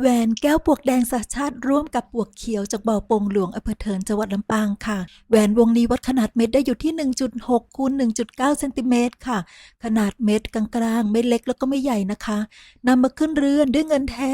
แหวนแก้วปวกแดงสัชาติร่วมกับปวกเขียวจากบ่อปงหลวงอำเภอเทินจังหวัดลำปางค่ะ แหวนวงนี้วัดขนาดเม็ดได้อยู่ที่ 1.6คูณ1.9เซนติเมตรค่ะ ขนาดเม็ดกลางๆ ไม่เล็กแล้วก็ไม่ใหญ่นะคะนำมาขึ้นเรือนด้วยเงินแท้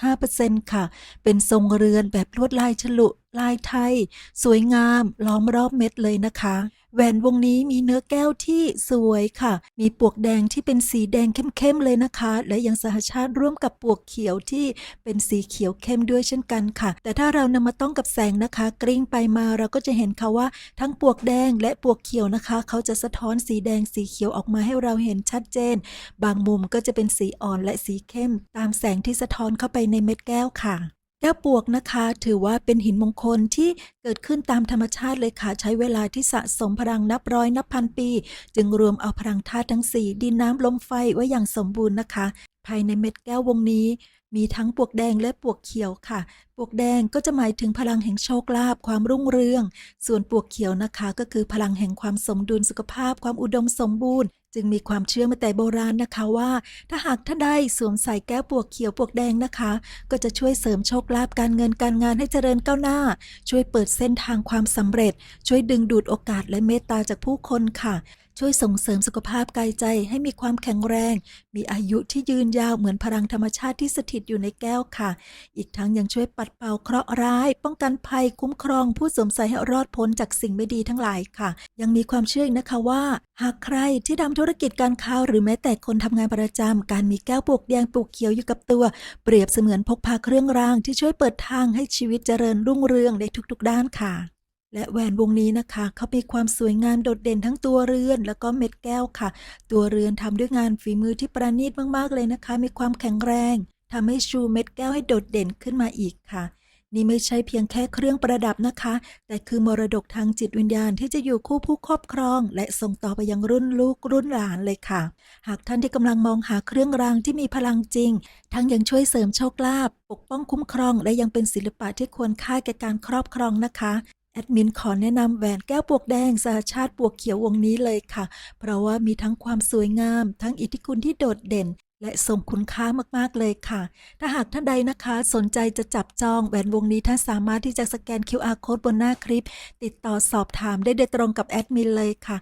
92.5%ค่ะ เป็นทรงเรือนแบบลวดลายฉลุลายไทย สวยงามล้อมรอบเม็ดเลยนะคะ แหวนวงนี้มีเนื้อแก้วที่สวยค่ะ มีปวกแดงที่เป็นสีแดงเข้มๆเลยนะคะ และยังสหชาติร่วมกับปวกเขียวที่เป็นสีเขียวเข้มด้วยเช่นกันค่ะ แต่ถ้าเรานำมาต้องกับแสงนะคะ กลิ้งไปมาเราก็จะเห็นค่ะว่า ทั้งปวกแดงและปวกเขียวนะคะ เขาจะสะท้อนสีแดงสีเขียวออกมาให้เราเห็นชัดเจน บางมุมก็จะเป็นสีอ่อนและสีเข้ม ตามแสงที่สะท้อนเข้าไปในเม็ดแก้วค่ะ แก้วปวกนะคะ ถือว่าเป็นหินมงคลที่เกิดขึ้นตามธรรมชาติเลยค่ะ ใช้เวลาที่สะสมพลังนับร้อยนับพันปี จึงรวมเอาพลังธาตุทั้ง4ดินน้ำลมไฟไว้อย่างสมบูรณ์นะคะ ภายในเม็ดแก้ววงนี้ มีทั้งปวกแดงและปวกเขียวค่ะ ปวกแดงก็จะหมายถึงพลังแห่งโชคลาภความรุ่งเรือง ส่วนปวกเขียวนะคะ ก็คือพลังแห่งความสมดุลสุขภาพความอุดมสมบูรณ์ จึงมีความเชื่อมาแต่โบราณนะคะว่า ถ้าหากท่านใดสวมใส่แก้วปวกเขียวปวกแดงนะคะ ก็จะช่วยเสริมโชคลาภการเงินการงานให้เจริญก้าวหน้า ช่วยเปิดเส้นทางความสำเร็จ ช่วยดึงดูดโอกาสและเมตตาจากผู้คนค่ะ ช่วยส่งเสริมสุขภาพกายใจให้มีความแข็งแรง มีอายุที่ยืนยาวเหมือนพลังธรรมชาติที่สถิตอยู่ในแก้วค่ะ อีกทั้งยังช่วยปัดเป่าเคราะห์ร้าย ป้องกันภัยคุ้มครองผู้สวมใส่ให้รอดพ้นจากสิ่งไม่ดีทั้งหลายค่ะ ยังมีความเชื่ออีกนะคะว่า หากใครที่ทำธุรกิจการค้าหรือแม้แต่คนทำงานประจำการมีแก้วปลูกแดงปลูกเขียวอยู่กับตัว เปรียบเสมือนพกพาเครื่องรางที่ช่วยเปิดทางให้ชีวิตเจริญรุ่งเรืองในทุกๆด้านค่ะ และแหวนวงนี้นะคะ เขามีความสวยงามโดดเด่นทั้งตัวเรือน แล้วก็เม็ดแก้วค่ะ ตัวเรือนทำด้วยงานฝีมือที่ประณีตมากๆเลยนะคะ มีความแข็งแรงทำให้ชูเม็ดแก้วให้โดดเด่นขึ้นมาอีกค่ะ นี่ไม่ใช่เพียงแค่เครื่องประดับนะคะ แต่คือมรดกทางจิตวิญญาณที่จะอยู่คู่ผู้ครอบครอง และส่งต่อไปยังรุ่นลูกรุ่นหลานเลยค่ะ หากท่านที่กำลังมองหาเครื่องรางที่มีพลังจริง ทั้งยังช่วยเสริมโชคลาภปกป้องคุ้มครอง และยังเป็นศิลปะที่ควรค่าแก่การครอบครองนะคะ แอดมินขอแนะนำแหวนแก้วปวกแดงสหชาติปวกเขียววงนี้เลยค่ะ เพราะว่ามีทั้งความสวยงาม ทั้งอิทธิคุณที่โดดเด่น และทรงคุณค่ามากๆเลยค่ะ ถ้าหากท่านใดนะคะสนใจจะจับจองแหวนวงนี้ท่านสามารถที่จะสแกน QR code บนหน้าคลิป ติดต่อสอบถามได้โดยตรงกับแอดมินเลยค่ะ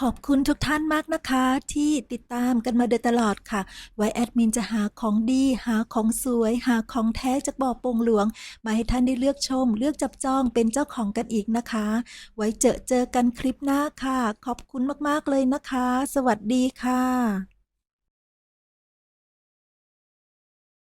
ขอบคุณทุกท่านมากนะคะ ที่ติดตามกันมาโดยตลอดค่ะ ไว้แอดมินจะหาของดี หาของสวย หาของแท้จากบ่อโป่งหลวง มาให้ท่านได้เลือกชม เลือกจับจองเป็นเจ้าของกันอีกนะคะ ไว้เจอเจอกันคลิปหน้าค่ะ ขอบคุณมากๆเลยนะคะ สวัสดีค่ะ